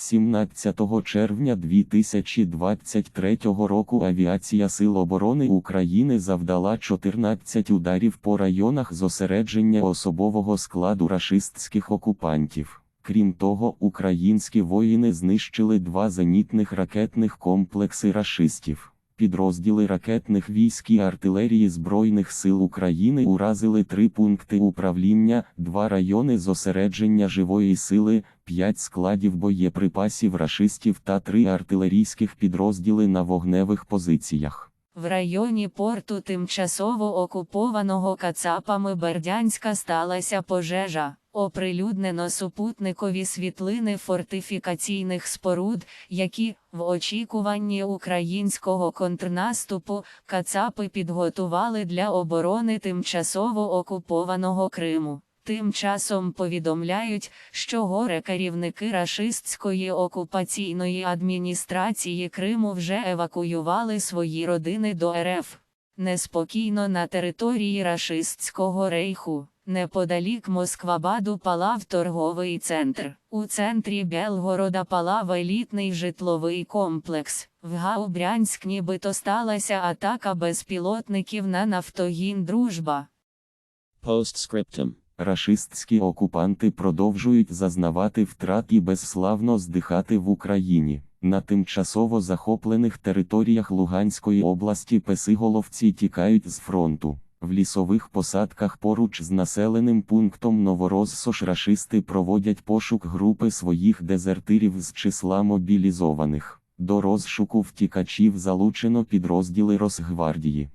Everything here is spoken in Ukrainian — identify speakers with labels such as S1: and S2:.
S1: 17 червня 2023 року Авіація Сил оборони України завдала 14 ударів по районах зосередження особового складу рашистських окупантів. Крім того, українські воїни знищили два зенітних ракетних комплекси рашистів. Підрозділи ракетних військ і артилерії Збройних сил України уразили три пункти управління, два райони зосередження живої сили, п'ять складів боєприпасів рашистів та три артилерійських підрозділи на вогневих позиціях.
S2: В районі порту тимчасово окупованого Кацапами Бердянська сталася пожежа. Оприлюднено супутникові світлини фортифікаційних споруд, які, в очікуванні українського контрнаступу, Кацапи підготували для оборони тимчасово окупованого Криму. Тим часом повідомляють, що горе керівники рашистської окупаційної адміністрації Криму вже евакуювали свої родини до РФ. Неспокійно на території рашистського рейху. Неподалік Москвабаду палав торговий центр. У центрі Белгорода палав елітний житловий комплекс. В Гаубрянськ нібито сталася атака безпілотників на нафтогін Дружба.
S3: Postscriptum.
S1: Рашистські окупанти продовжують зазнавати втрат і безславно здихати в Україні. На тимчасово захоплених територіях Луганської області песиголовці тікають з фронту. В лісових посадках поруч з населеним пунктом Новорозсош рашисти проводять пошук групи своїх дезертирів з числа мобілізованих. До розшуку втікачів залучено підрозділи Росгвардії.